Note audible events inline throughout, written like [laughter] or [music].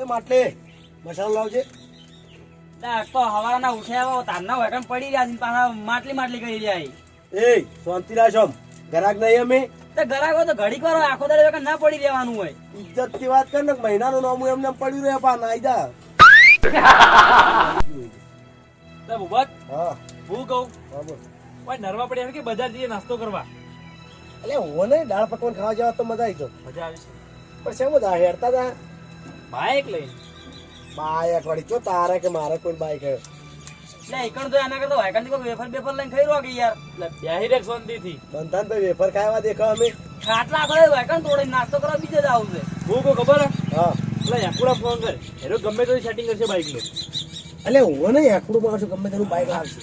એ માટલે મસાલો લાવજે. તો હવાના ઉઠ્યા તારના હોય કેમ પડી રહ્યા છે પાછા માટલી માટલી કરી રહ્યા એ શાંતિ રાખો ગરાક નહીં અમે. તો ગરાકો તો ઘડીક વાર આખો દાડો કે ના પડી રહેવાનું હોય. ઇજ્જતની વાત કર ને મહિનાનું નામ એમને એમ પડ્યું રહે પા નાઈ જા. તો ભૂપત હા. હું કહું ઓય નરવા પડ્યા છે કે બજાર જઈએ નાસ્તો કરવા. એટલે હોને દાળ પકવાન ખાવા જવા તો મજા આવી જો મજા આવે છે. પણ શેમ બધા હેરતા હતા? બાઈક લઈને? બાઇક વળી. ચો તારે કે મારે કોઈ બાઈક હે? લે એકણ તો એના કરતા હોય કોઈ વેફર બેફર લઈને ખાઈ રોગી કે યાર. લે બેહી રે શાંતિથી. બંધાન ભાઈ વેફર ખાવા દેખો અમે? ખાટલા આખો હોય કણ તોડીને નાસ્તો કરવા બીજે જ આવું છે. હું કો ખબર હે? હા. પેલા યાકુડા ફોન કર. એનો ગમે તો સેટિંગ કરશે બાઇકનું. એટલે હું ને એકડું મારું ગમે તેનું બાઈક લાવશે.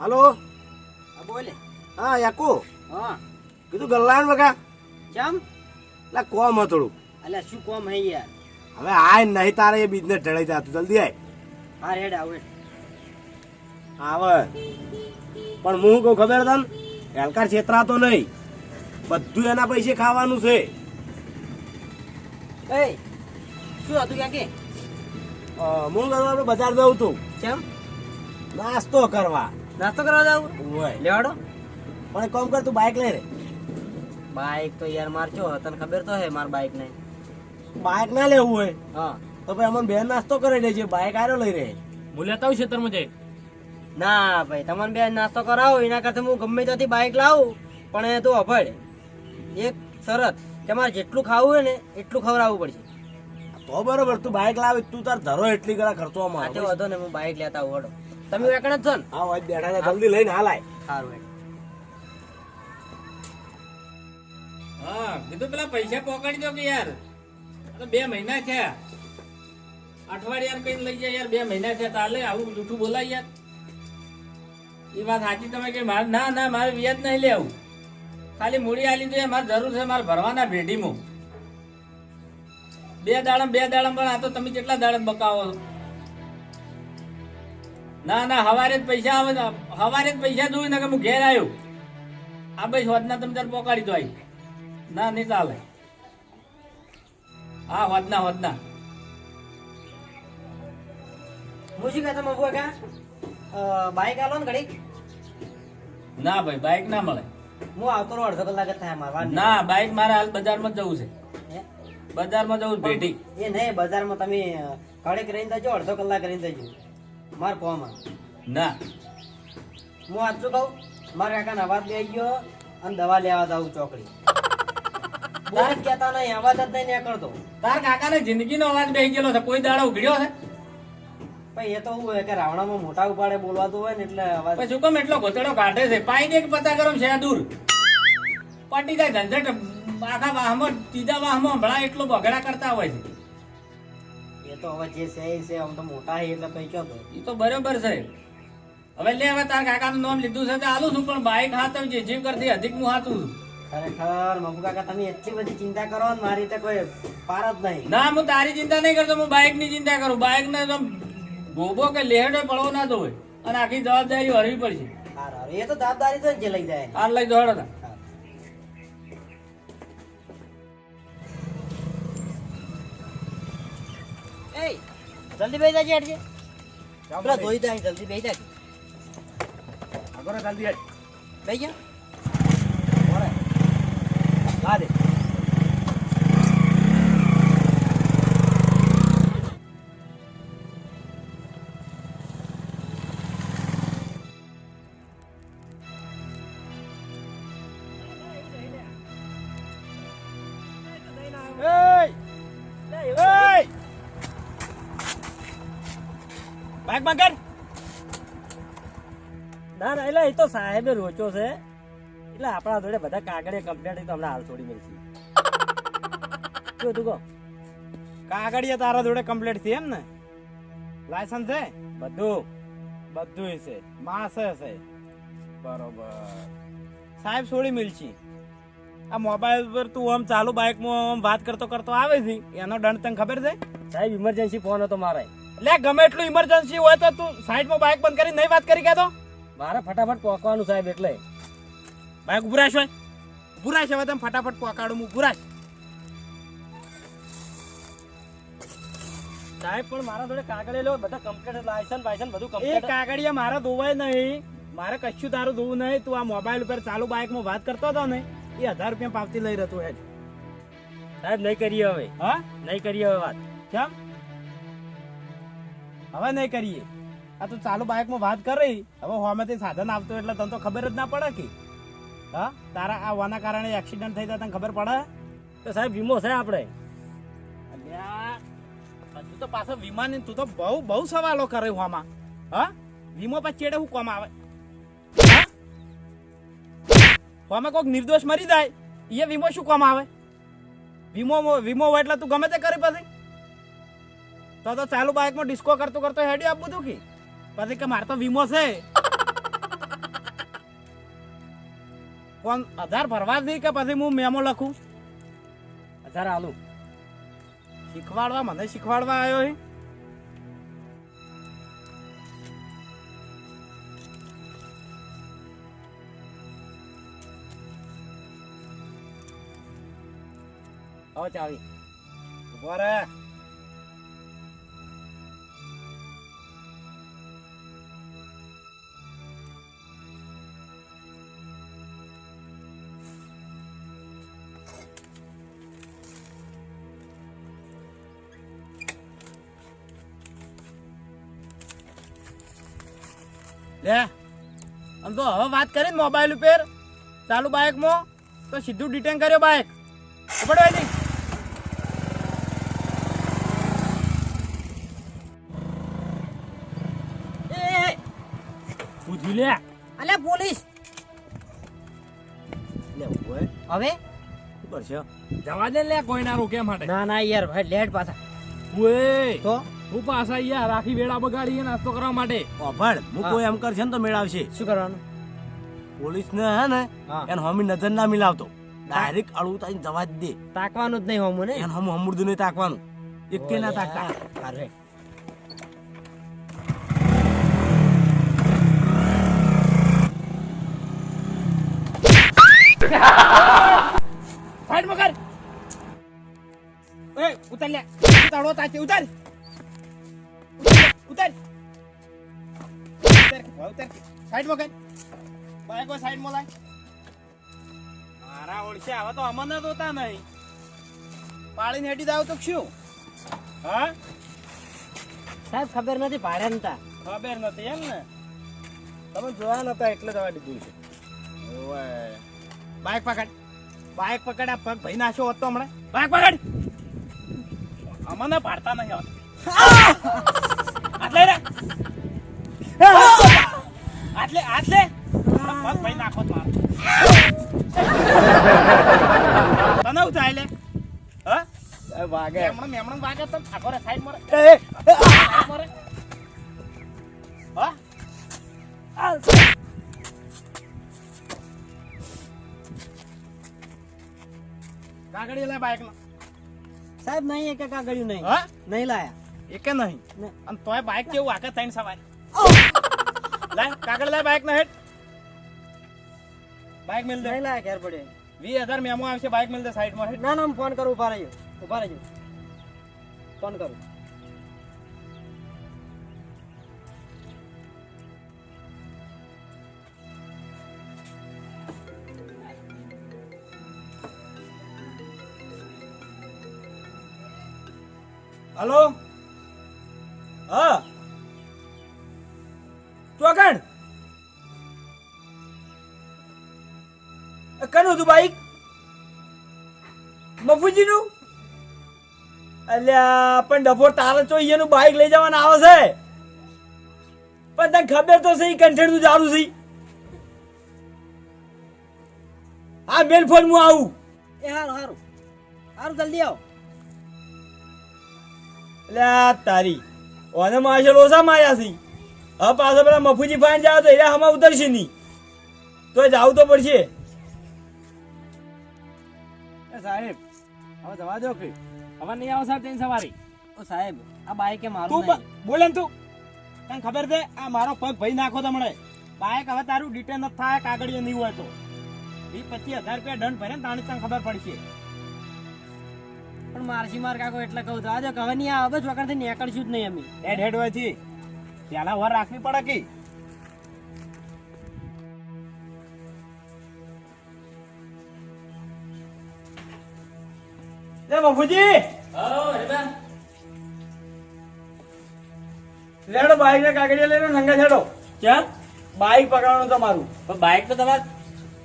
હાલો? હા બોલે હા યાકુ. હા. કીધું ગલ્લાન બકા ચમ? એટલે કોમ હતું થોડું એટલે શું કોમ હે યાર? હવે આય નહીં તારે એ બિઝનેસ ઢળાઈ જતું જલ્દી આય. હા રેડ આવે આવે પણ હું કહું ખબર તન? હેલકાર છેતરાતો નહીં. બધું એના પૈસે ખાવાનું છે. એ શું હતું ક્યાં કે? હું ગયો આપણે બજાર જવું તું. કેમ નાસ્તો કરવા. નાસ્તો કરવા જાવ લેવાડો. પણ કોમ કર તું બાઈક લઈ રે બાઈક તો યાર માર છો તને ખબર તો હે માર બાઈક નહીં બાઇક ના લેવું હોય? હા. તો ભાઈ અમને બેન નાસ્તો કરી દેજે બાઇક આરો લઈ રહે. હું લેતા આવું ખેતરમાં જઈ ના ભાઈ તમને બે નાસ્તો કરાવો એના કરતા હું ગમે ત્યાંથી બાઇક લાવું પણ એ તો અભળ એક શરત તમારે જેટલું ખાવું હોય ને એટલું ખવડાવવું પડશે. તો બરોબર તું બાઇક લાવે તું તાર ધરો એટલી ગળા ખર્ચો માં આજે વધો ને હું બાઇક લેતા આવું હડો તમે વેકણ જ છો ને? હા બેઠા જલ્દી લઈને હાલાય. સારું હા, કીધું પેલા પૈસા પકડી દો કે યાર. બે મહિના થયા. અઠવાડિયા કઈ લઈ જાય યાર, બે મહિના થયા તાલે આવું જૂઠું બોલાય યાર. એ વાત સાચી તમે કે મારે ના ના, મારે વ્યાજ નહીં લેવું. ખાલી મૂડી આલી દે મારે જરૂર છે મારે ભરવાના ભેટીમાં. બે દાડમ બે દાડમ, પણ આ તો તમે કેટલા દાડમ બકાવો ના ના, હવારે જ પૈસા આવે છે. હવારે જ પૈસા જોયું ને કે હું ઘેર આવ્યો. આ ભાઈ હોદના તમે તાર પોકાડી દો આઈ. ના નહીં ચાલે. હા હોદના વધના હું શું કહેતો મફુઆ કા બાઇક આલો ને ઘડીક? ના ભાઈ બાઈક ના મળે. હું આવતો રહું અડધો કલાક જ થાય મારવા ના બાઈક મારે હાલ બજારમાં જ જવું છે. બજારમાં જવું ભેટી. એ નહીં બજારમાં તમે ઘડીક રહીને જજો અડધો કલાક રહીને જજો માર કોમ. ના. હું આજ કહું? મારા કાકા અવાજ લઈ ગયો અને દવા લેવા જાઉં ચોકડી. બોલ કેતા નહીં અવાજ જ નહીં નીકળતો. તાર કાકાને જિંદગીનો અવાજ બેહી ગયેલો છે કોઈ દાડો ઉઘડ્યો છે? ભાઈ એ તો હું કે રાવણામાં મોટા ઉપાડે બોલવાતું હોય ને એટલે અવાજ પછી શું કેમ એટલો ઘોતડો કાઢે છે? પાઈ દે કે પતા ગરમ છે દૂર. પટી જાય ઝંઝટ આખા વાહમાં ત્રીજા વાહમાં હમણાં એટલો બગડા કરતા હોય છે. એ તો હવે જે છે એ છે આમ તો મોટા છે એટલે કઈ ક્યાં તો એ તો બરોબર છે. હવે લે હવે તાર કાકાનું નામ લીધું છે તો આલું છું પણ બાઈક હાથ જે જીવ કરતી અધિક હું હાથું છું. ખરેખર મગુ કાકા તમે એટલી બધી ચિંતા કરો ને મારી તો કોઈ પાર જ નહીં. ના હું તારી ચિંતા નહીં કરતો હું બાઇકની ચિંતા કરું. બાઇક ને તો ભોબો કે લેહડો પડવો ના તો હોય. અને આખી જવાબદારી હરવી પડશે. એ તો જવાબદારી તો જે લઈ જાય. હાર લઈ દોડો તા એ જલ્દી બેસી જાજે હેડજે. પેલા ધોઈ જાય જલ્દી બેસી જાય આગળ જલ્દી આય બેસી જા માં કર. ના ના એટલે એ તો સાહેબે રોચો છે. એટલે આપણા જોડે બધા કાગળે કમ્પ્લેટ તો હમણાં હાલ છોડી મળશે શું તું કહો? કાગળિયા તારા જોડે કમ્પ્લેટ છે એમ ને? લાયસન્સ છે? બધું. બધું છે. માસ છે. બરોબર. સાહેબ છોડી મળશે આ મોબાઈલ પર તું આમ ચાલુ બાઇકમાં આમ વાત કરતો કરતો આવે છે. એનો દંડ તને ખબર છે? સાહેબ ઇમરજન્સી ફોન હતો મારે લે ગમે એટલું ઇમરજન્સી હોય તો તું સાઈડમાં બાઇક બંધ કરી નહીં વાત કરી કે મારે ફટાફટ પહોંચવાનું સાહેબ એટલે. બાઇક ઉભરાશ હોય? ઉભરાશ હવે તમે ફટાફટ પહોંચાડું હું ઉભરાશ સાહેબ પણ મારા જોડે કાગળ લો બધા કમ્પ્લીટ લાયસન્સ વાયસન્સ બધું કમ્પ્લીટ કાગળિયા મારે ધોવાય નહીં. મારે કશું તારું ધોવું નહીં. તું આ મોબાઈલ ઉપર ચાલુ બાઇકમાં વાત કરતો હતો ને એ હજાર રૂપિયા પાવતી લઈ રહ્યો હેડ. સાહેબ નહીં કરીએ હવે. હા? નહીં કરીએ હવે વાત. કેમ? હવે નહીં કરીએ. આ તું ચાલુ બાઇકમાં વાત કરી. હવે હોમેથી સાધન આવતું એટલે તને તો ખબર જ ના પડે કે. હા? તારા આ વાના કારણે એક્સિડન્ટ થઈ તને ખબર પડે? તો સાહેબ વીમો છે આપણે. હજુ તો પાછો વિમાન તું તો બહુ બહુ સવાલો કરે આમાં હા? વીમો પછી ચેડે હું કોમ આવે? હા? આમાં કોઈક નિર્દોષ મરી જાય એ વીમો શું કોમ આવે? વીમો વીમો હોય એટલે તું ગમે તે કરી પછી. તો તો ચાલુ બાઇકમાં ડિસ્કો કરતો કરતો હેડી આપું તું કે? પછી કે મારે તો વીમો છે. કોણ હજાર ભરવા જ કે પછી હું મેમો લખું? હજાર આલુ. શીખવાડવા, મને શીખવાડવા આવ્યો હે? હવે ચાવી. ઊભો રે લે આમ તો હવે વાત કરી ને મોબાઈલ ઉપર. ચાલુ બાઇકમાં તો સીધું ડિટેન કર્યો બાઇક પડ્યો નહીં પૂછી લે. અલ્યા પોલીસ. લે હવે? શું કરશે? જવા દે લે કોઈ ના રોકે માટે. ના ના યાર ભાઈ લેટ પાછા. ઓએ તો? હું પાછા આખી વેળા બગાડીએ નાસ્તો કરવા માટે. ઓભળ હું કોઈ એમ કરશે ને તો મેળવશે. શું કરવાનું? પોલીસ ને હે. ને એને હમી નજર ના મિલાવતો. ડાયરેક્ટ અળવું તાઈને જવા જ દે. તાકવાનું જ નહીં હોમ ને એને હમ હમુરદું નહીં તાકવાનું. એકે ના તાકતા. અરે સાઈડ મગર કર. એ ઉતાર લે. ઉતારો તાચે ઉતાર. ઉતાર. ઉતાર. ઉતાર. સાઈડમાં કર બાઈક સાઈડમાં લાય. મારા ઓળશે હવે તો અમને જોતા નહીં. પાળીને હેડી દાવ તો શું? હા? સાહેબ ખબર નથી ભાડે નતા. ખબર નથી એમ ને? તમે જોયા નતા એટલે દવા દીધું છે. બાઈક પકડ. બાઈક પકડ આ પગ ભાઈ નાખ્યો હતો હમણાં. બાઈક પકડ! અમને પાડતા નહીં હવે [laughs] આટલે રે. આટલે આટલે. પગ ભાઈ નાખો મારો. તને હું થાય લે? હા? વાગે. મેમણ મેમણ વાગે તો આખો રે સાઈડ મરે. એ, મરે. હા? કાગડી લે બાઈકમાં સાહેબ નહીં એક કાગળિયું નહીં. હા? નહીં લાયા. એકે નહીં. અને તોય બાઇક કેવું? આકે થઈને સવારે. લાય કાગળ લાય બાઇક ના હેડ બાઇક મિલ દે. નહીં લાયા ઘેર પડે વીસ હજાર મેમો આવશે બાઇક મિલ દે સાઈડમાં. હેડ ના ના ફોન કરું ઊભા રહ્યો. ઊભા રહ્યો. ફોન કરું. હલો? હા. ચોકણ કનું હતું બાઈક? મફુજી નું અલ્યા, પણ ડફોર તારે તો અહીંયાનું બાઈક લઈ જવાના આવે છે. પણ તને ખબર તો છે કંઠેડ તું જારું છે હા બેલ ફોન હું આવું. એ હારું હારું. હારું, જલ્દી આવો. અલ્યા તારી. ઓને માશે લોસા માર્યા છે. હવે પાછો પેલા મફુજી ફાઈન જાવ તો એરા હમણાં ઉતરશે નહીં. તો જાવું તો પડશે. સાહેબ હવે જવા દો કે. હવે નહીં આવો સાહેબ તેની સવારી. ઓ સાહેબ આ બાઈક એ મારું તું બોલે ને તું. તને ખબર છે આ મારો પગ ભાઈ નાખો તમને. બાઈક હવે તારું ડિટેન ન થાય કાગળિયો નહીં હોય તો. વીસ પચીસ હજાર રૂપિયા દંડ ભરે ને તાણી તને ખબર પડશે. પણ મારસી માર કાકો એટલે કહું તો આજે કહે નહીં આવે બસ વખત નીકળશું જ નહીં અમે. હેડ હેડ હોયથી પેલા વર રાખવી પડે કે? લે બાપુજી. લેડો બાઈક ને કાગડિયા લેડો નંગા છેડો ક્યાં? બાઈક પકડવાનું તમારું. પણ બાઈક તો તમારે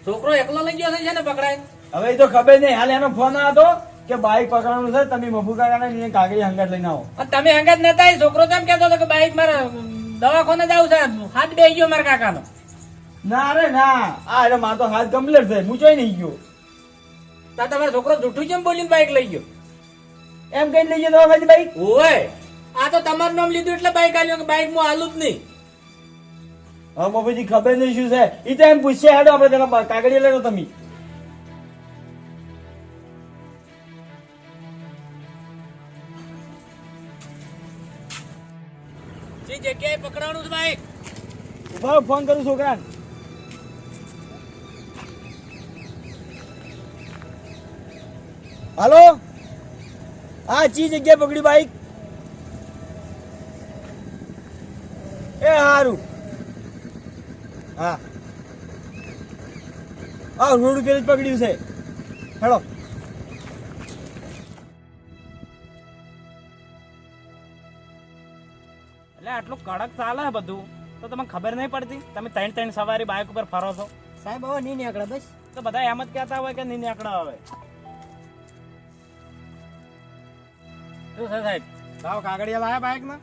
છોકરો એકલો લઈ ગયો છે ને પકડાય? હવે તો ખબર નહીં. હાલ એનો ફોન હતો કે બાઈક પકડવાનું છે તમે મફુ કાકાને કાગળી હંગત લઈને આવો. તમે હંગાત નતા છોકરો એમ કેતો હતો કે બાઈક મારે દવાખાને જાવ છે. હાથ બે ગયો મારા કાકાનો. ના અરે ના. આ એટલે મારો તો હાથ કમ્પ્લીટ છે હું નહીં ગયો. તા તમારો છોકરો જૂઠું કેમ બોલીને બાઈક લઈ ગયો? એમ કઈ લઈ ગયો ભાઈ બાઈક? ઓય આ તો તમારું નામ લીધું એટલે બાઈક આલ્યો કે બાઈક હું હાલું જ નહીં. હવે બાપુજી ખબર નહીં શું છે. એ તો એમ પૂછશે હેડો આપણે તેના કાગડિયા લેડો તમે. ઊભા ફોન કરું છોકરાને હાલો? હા ચી જગ્યાએ પકડી બાઈક? એ હારું. હા. હા રોડ ઉપર જ પકડ્યું છે. હેડો એટલે આટલું કડક ચાલે બધું. તો તમને ખબર નહીં પડતી? તમે ત્રણ ત્રણ સવારી બાઇક ઉપર ફરો છો. સાહેબ હવે નહીં નીકળે બસ. તો બધા એમ જ કહેતા હોય કે નહીં નીકળે હવે. શું છે સાહેબ? લાવો કાગળિયા લાયા બાઇક ના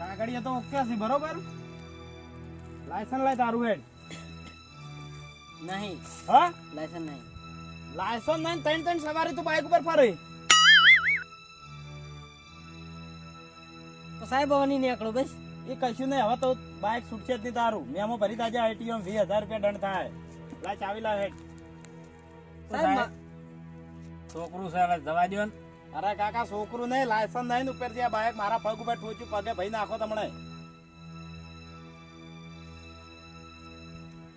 કાગડિયા તો ઓકે છે બરોબર? લાયસન્સ લાય તારું હેડ. નહીં. હા? લાયસન્સ નહીં. લાયસન્સ નહીં ત્રણ ત્રણ સવારી તું બાઇક ઉપર ફરે. સાહેબ હવે નહીં નીકળો બસ. એ કશું નહીં હવે તો બાઇક છૂટશે જ નહીં તારું. મેમો ભરી તાજે આઈટીએમ વીસ હજાર રૂપિયા દંડ થાય. લા ચાવી લાવ. હેડ છોકરું છે હવે જવા દો ને. અરે કાકા છોકરું નહીં લાયસન્સ નહીં ને ઉપરથી આ બાઇક મારા પગ ઉપર ઠોચ્યું પગે ભાઈ નાખો તમને.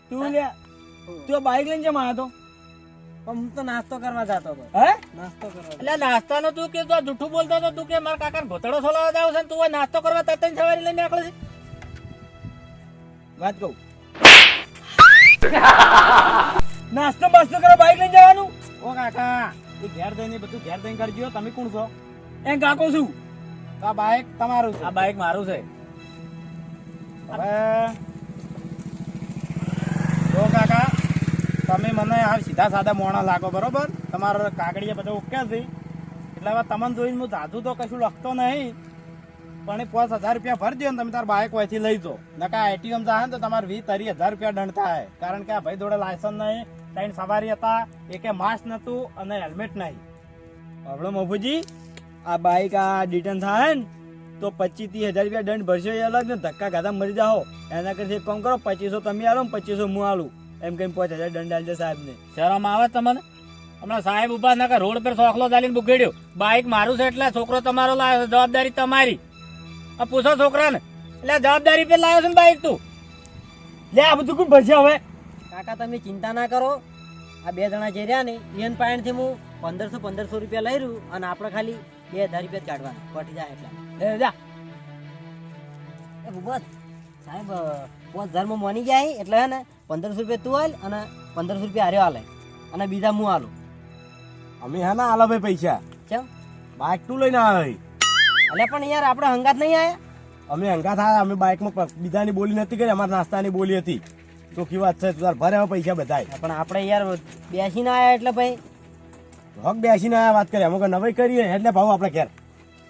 તું લે તું બાઇક લઈને જમા હતો હું તો નાસ્તો કરવા જતો હતો. હે? નાસ્તો કરવા એટલે નાસ્તાનો તું કે તું જૂઠું બોલતો હતો તું કે મારા કાકાને ભોતળો છોલાવા જાવ છે ને તું નાસ્તો કરવા તરત જ સવારી લઈને નીકળે છે. વાત કહું? [laughs] નાસ્તો બાસ્તો કરો બાઈક લઈને જવાનું? ઓ કાકા એ ઘેર દઈને બધું ઘેર દઈને કરજો. તમે કોણ છો? એમ કાકો છું. આ બાઈક તમારું છે. આ બાઈક મારું છે. હવે જો કાકા તમે મને આ સીધા સાદા મોણા લાગો, બરોબર? તમારો કાગળિયા બધો ઓકે છે એટલે હવે તમને જોઈને હું જાદુ તો કશું લખતો નહીં, પણ એ પાંચ હજાર રૂપિયા ભરી દો ને તમે તાર બાઇક અહીંથી લઈ જાઓ. નકા એટીએમ જાય ને તો તમારે વીસ, ત્રીસ હજાર રૂપિયા દંડ થાય. કારણ કે આ ભાઈ જોડે લાયસન્સ નહીં, ત્રણ સવારી હતા, એકે માસ્ક નહોતું અને હેલ્મેટ નહીં. હવે મફુજી, આ બાઇક આ ડિટર્ન થાય ને, તો પચીસ, ત્રીસ હજાર રૂપિયા દંડ ભરશો એ અલગ ને ધક્કા ગાધા મરી જાઓ એના કરતા એક કામ કરો, પચીસો તમે આલો ને પચીસો હું આલું. એમ કઈ પાંચ હજાર દંડ આલજે સાહેબ ને શરમ આવે તમને? હમણાં સાહેબ ઊભા ના રોડ પર સોખલો ચાલીને બુગેડ્યો બાઇક મારું છે એટલે છોકરો તમારો લાવ્યો છે, જવાબદારી તમારી. આ પૂછો છોકરાને. એટલે જવાબદારી પર લાવ્યો છે ને બાઈક તું. લે આ બધું કોણ ભજ્યા હવે? કાકા તમે ચિંતા ના કરો. આ બે જણા જે રહ્યા ને એન પાસેથી હું પંદરસો પંદરસો રૂપિયા લઈ રહ્યું અને આપણે ખાલી બે હજાર રૂપિયા કાઢવાના. પટી જાય એટલે. લે જા. એ બસ સાહેબ પાંચ હજારમાં માની જાય એટલે હે ને પંદરસો રૂપિયા તું આલ અને પંદરસો રૂપિયા હારે હાલે અને બીજા હું હાલું અમે હા ના આલા ભાઈ પૈસા. ચમ? બાઇક તું લઈને આવે એટલે પણ યાર આપણે હંગાત નહીં આયા? અમે હંગાત આવ્યા અમે બાઇકમાં બીજાની બોલી નથી કરી અમારા નાસ્તાની બોલી હતી. ચોખ્ખી વાત છે તાર ભરે પૈસા બધાય. પણ આપણે યાર બેસીને આવ્યા એટલે ભાઈ. હક બેસીને આવ્યા વાત કરી અમે નવાઈ કરીએ એટલે ભાવ આપણે ઘેર.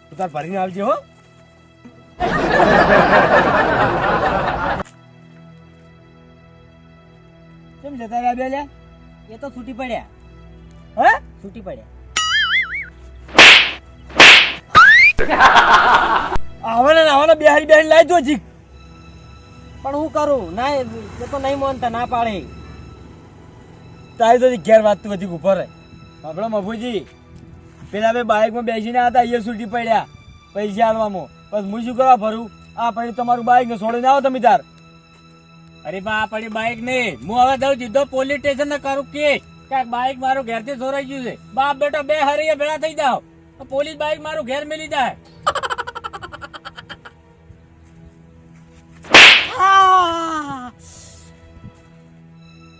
તું તાર ભરીને આવજે હો. જતા રહ્યા બે એ તો છૂટી પડ્યા. હે? છૂટી પડ્યા. આવવાના આવવાના, બેહારી બેહારી લાવી દો જીક. પણ હું કરું? ના, એ તો નહીં માનતા, ના પાડે. તારી તો ઘેર વાત તું બધી ઉપર આપણે મફુજી, પેલા બે બાઇકમાં બેસીને હતા, અહીંયા છૂટી પડ્યા. પૈસા આલવામાં. પછી હું શું કરવા ભરું આ પછી તમારું બાઈક ને છોડીને આવો તમે તાર. અરે બા પડી બાઈક નહીં. હું હવે દઉં જીધો પોલીસ સ્ટેશન ને કરું કેસ કે ક્યાંક બાઈક મારું ઘેરથી ચોરાઈ ગયું છે. બાપ બેટો બે હરીએ ભેળા થઈ તો પોલીસ બાઈક મારું ઘેર મેલી જાય.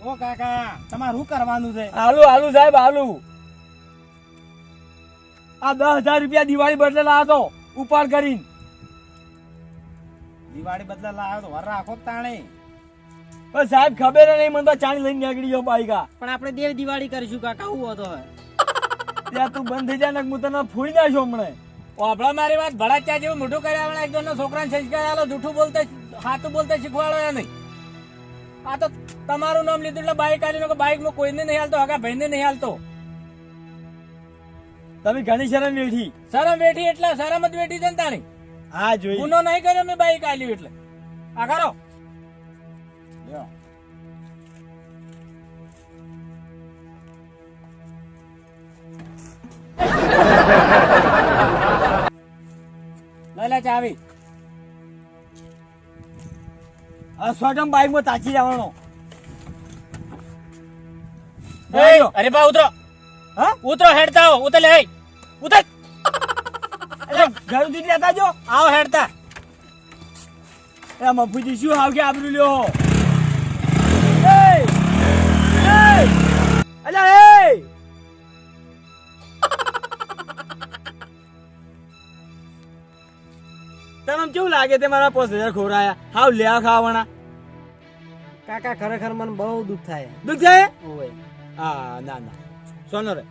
ઓ કાકા તમારે શું કરવાનું છે? હાલુ હાલુ સાહેબ હાલુ. આ દસ હજાર રૂપિયા દિવાળી બદલે લાવો ઉપાડ કરીને. દિવાળી બદલે લાવ્યો તો વર રાખો તાણે. પણ સાહેબ ખબર નહીં મને તો ચાણી લઈને નીકળી ગયો બાઈક પણ આપણે દેવ દિવાળી કરીશું કાકા હું હતો ત્યાં તું બંધ થઈ જાય ને હું તને ફોડી નાખ્યો હમણાં. ઓભળો મારી વાત ભડાચ્યા જેવું મોઢું કર્યા હમણાં એકદમ છોકરાને સંસ્કાર આલો જૂઠું બોલતે હાથું બોલતે શીખવાડો યા નહીં. આ તો તમારું નામ લીધું એટલે બાઈક આલી કે બાઈકમાં કોઈને નહીં હાલતો હગા ભાઈને નહીં હાલતો. તમે ઘણી શરમ વેઠી. શરમ બેઠી એટલે શરમ જ બેઠી છે ને તાણી. હા જોઈ. ગુનો નહીં કર્યો મેં બાઈક આલ્યું એટલે. આ કરો. લ્યો. લઈ ચાવી આ સ્વાટમ બાઈકમાં તાચી જવાનો. અરે બા ઉતરો. હા? ઉતરો હેડતા આવો. ઉતર લે. ઉતર. ઘર સુધી લેતા જો આવો હેડતા. એ મફુજી શું કે આબરૂ લ્યો? લાગે તે મારા પાંચ હજાર ખોરાયા. હાવ લેવા ખાવાના. કાકા ખરેખર મને બહુ દુઃખ થાય. દુઃખ થાય? ઓય. હા ના ના. સોનો રે.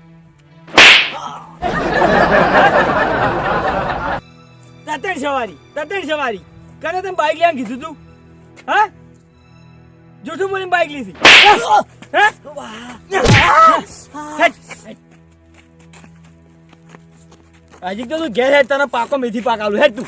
તતેડ સવારી તતેડ સવારી. કરે તમે બાઈક લેવાનું કીધું તું? હા? જૂઠું બોલીને બાઈક લીધી. હે? હજી તો તું ઘેર હેડ તને પાકો મેથી પાક આલું. હેડ તું.